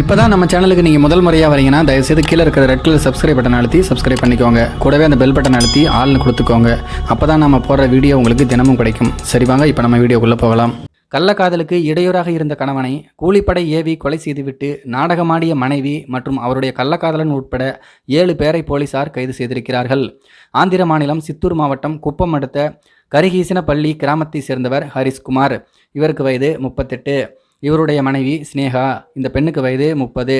இப்போ தான் நம்ம சேனலுக்கு நீங்கள் முதல் முறையாக வரீங்கன்னா தயவுசெய்து கீழே இருக்கிற ரெட் கலர் சப்ஸ்கிரைப் பட்டன் அழுத்தி சப்ஸ்கிரைப் பண்ணிக்கோங்க. கூடவே அந்த பெல் பட்டன் அழுத்தி ஆள்னு கொடுத்துக்கோங்க. அப்போ தான் நம்ம போடுற வீடியோ உங்களுக்கு தினமும் கிடைக்கும். சரி வாங்க இப்போ நம்ம வீடியோக்குள்ளே போகலாம். கள்ளக்காதலுக்கு இடையூறாக இருந்த கணவனை கூலிப்படை ஏவி கொலை செய்துவிட்டு நாடகமாடிய மனைவி மற்றும் அவருடைய கள்ளக்காதலன் உட்பட ஏழு பேரை போலீசார் கைது செய்திருக்கிறார்கள். ஆந்திர மாநிலம் சித்தூர் மாவட்டம் குப்பம் அடுத்த கரிகீசனப்பள்ளி கிராமத்தை சேர்ந்தவர் ஹரிஸ்குமார் இவருக்கு வயது முப்பத்தெட்டு. இவருடைய மனைவி ஸ்னேகா இந்த பெண்ணுக்கு வயது முப்பது.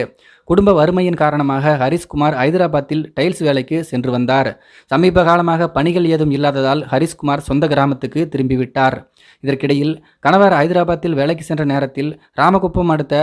குடும்ப வறுமையின் காரணமாக ஹரிஸ்குமார் ஹைதராபாத்தில் டைல்ஸ் வேலைக்கு சென்று வந்தார். சமீப காலமாக பணிகள் ஏதும் இல்லாததால் ஹரிஸ்குமார் சொந்த கிராமத்துக்கு திரும்பிவிட்டார். இதற்கிடையில் கணவர் ஹைதராபாத்தில் வேலைக்கு சென்ற நேரத்தில் ராமகுப்பம் அடுத்த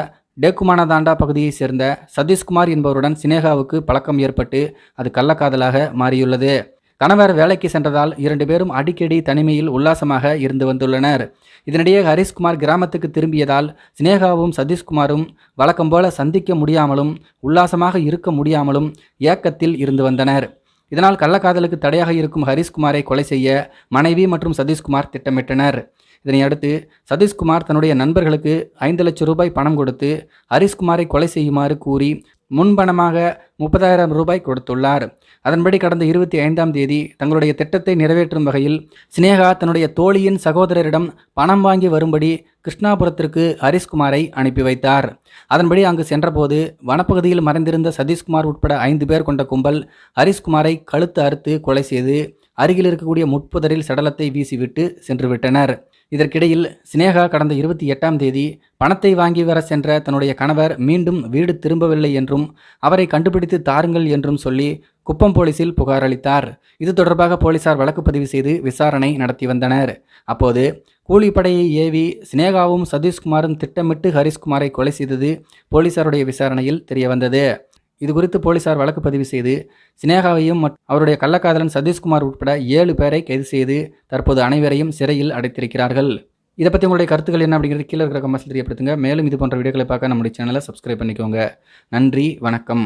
டேக்குமானதாண்டா பகுதியைச் சேர்ந்த சதீஷ்குமார் என்பவருடன் சினேகாவுக்கு பழக்கம் ஏற்பட்டு அது கள்ளக்காதலாக மாறியுள்ளது. கணவர் வேலைக்கு சென்றதால் இரண்டு பேரும் அடிக்கடி தனிமையில் உல்லாசமாக இருந்து வந்துள்ளனர். இதனிடையே ஹரிஷ்குமார் கிராமத்துக்கு திரும்பியதால் சினேகாவும் சதீஷ்குமாரும் வழக்கம் போல சந்திக்க முடியாமலும் உல்லாசமாக இருக்க முடியாமலும் ஏக்கத்தில் இருந்து வந்தனர். இதனால் கள்ளக்காதலுக்கு தடையாக இருக்கும் ஹரிஷ்குமாரை கொலை செய்ய மனைவி மற்றும் சதீஷ்குமார் திட்டமிட்டனர். இதனையடுத்து சதீஷ்குமார் தன்னுடைய நண்பர்களுக்கு ஐந்து லட்சம் ரூபாய் பணம் கொடுத்து ஹரிஷ்குமாரை கொலை செய்யுமாறு கூறி முன்பணமாக முப்பதாயிரம் ரூபாய் கொடுத்துள்ளார். அதன்படி கடந்த இருபத்தி ஐந்தாம் தேதி தங்களுடைய திட்டத்தை நிறைவேற்றும் வகையில் சினேகா தன்னுடைய தோழியின் சகோதரரிடம் பணம் வாங்கி வரும்படி கிருஷ்ணாபுரத்திற்கு ஹரிஷ்குமாரை அனுப்பி வைத்தார். அதன்படி அங்கு சென்றபோது வனப்பகுதியில் மறைந்திருந்த சதீஷ்குமார் உட்பட ஐந்து பேர் கொண்ட கும்பல் ஹரிஷ்குமாரை கழுத்து அறுத்து கொலை செய்து அருகில் இருக்கக்கூடிய முட்புதரில் சடலத்தை வீசிவிட்டு சென்றுவிட்டனர். இதற்கிடையில் சினேகா கடந்த இருபத்தி எட்டாம் தேதி பணத்தை வாங்கி வர சென்ற தன்னுடைய கணவர் மீண்டும் வீடு திரும்பவில்லை என்றும் அவரை கண்டுபிடித்து தாருங்கள் என்றும் சொல்லி குப்பம் போலீசில் புகார் அளித்தார். இது தொடர்பாக போலீசார் வழக்கு பதிவு செய்து விசாரணை நடத்தி வந்தனர். அப்போது கூலிப்படையை ஏவி சினேகாவும் சதீஷ்குமாரும் திட்டமிட்டு ஹரிஷ்குமாரை கொலை செய்தது போலீசாருடைய விசாரணையில் தெரியவந்தது. இது குறித்து போலீசார் வழக்கு பதிவு செய்து சினேகாவையும் அவருடைய கள்ளக்காதலன் சதீஷ்குமார் உட்பட ஏழு பேரை கைது செய்து தற்போது அனைவரையும் சிறையில் அடைத்திருக்கிறார்கள். இதை பற்றி உங்களுடைய கருத்துக்கள் என்ன அப்படிங்கிறது கீழே இருக்கிற கமெண்ட்ஸில் தெரியப்படுத்துங்க. மேலும் இது போன்ற வீடியோக்களை பார்க்க நம்முடைய சேனலை சப்ஸ்கிரைப் பண்ணிக்கோங்க. நன்றி வணக்கம்.